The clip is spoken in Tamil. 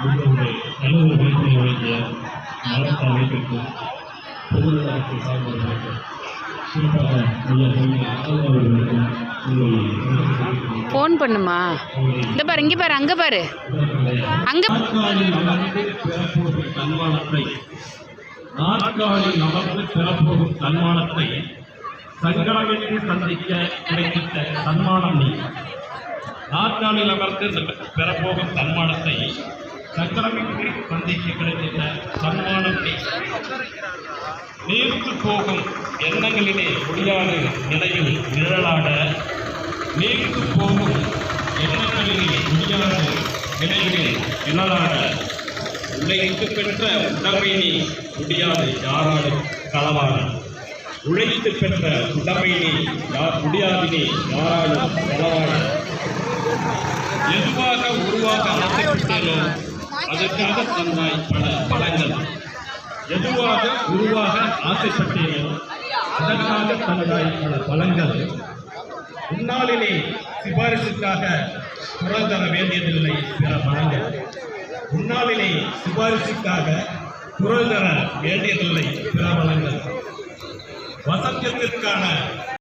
உங்களுடைய நல்ல ஒரு வழங்கிய மாவட்ட அமைப்பிற்கும் பொதுநலத்தை சார்ந்தவர்களுக்கும் குறிப்பாக ஐயா கவிஞர் அவர்களுக்கும் ஃபோன் பண்ணுமா? இந்த பாரு இங்கே பாரு அங்கே பாரு. அங்கே தன்மானத்தை. தன்மானத்தை சங்கடமின்றி சந்திக்க கிடைத்த தன்மானம் நீ. நாற்காலில் அமர்ந்து பெறப்போகும் தன்மானத்தை சங்கடமின்றி சந்திக்க கிடைக்கின்ற சன்மானத்தை நீர்த்து போகும் எண்ணங்களிலே முடியாத நிலையில் நிழலாட நீர்த்து போகும் எண்ணங்களிலே முடியாத நிலையிலே நிழலாட உழைத்து பெற்ற உடமை நீ முடியாது யாராலும் களவான. உழைத்து பெற்ற உடமை நீ யார் முடியாதினே யாராலும் களவான. எதுவாக உருவாக ஆசைப்பட்டேனோ அதற்காக தந்தாய் பல பழங்கள் எதுவாக உருவாக ஆசைப்பட்டேனோ அதற்காக தந்தாய் பல பழங்கள் உன்னாலிலே சிபாரிசுக்காக குரல் தர வேண்டியதில்லை பிற பழங்கள் உன்னாலிலே சிபாரிசுக்காக குரல் தர வேண்டியதில்லை பிற பழங்கள் வசந்தத்திற்கான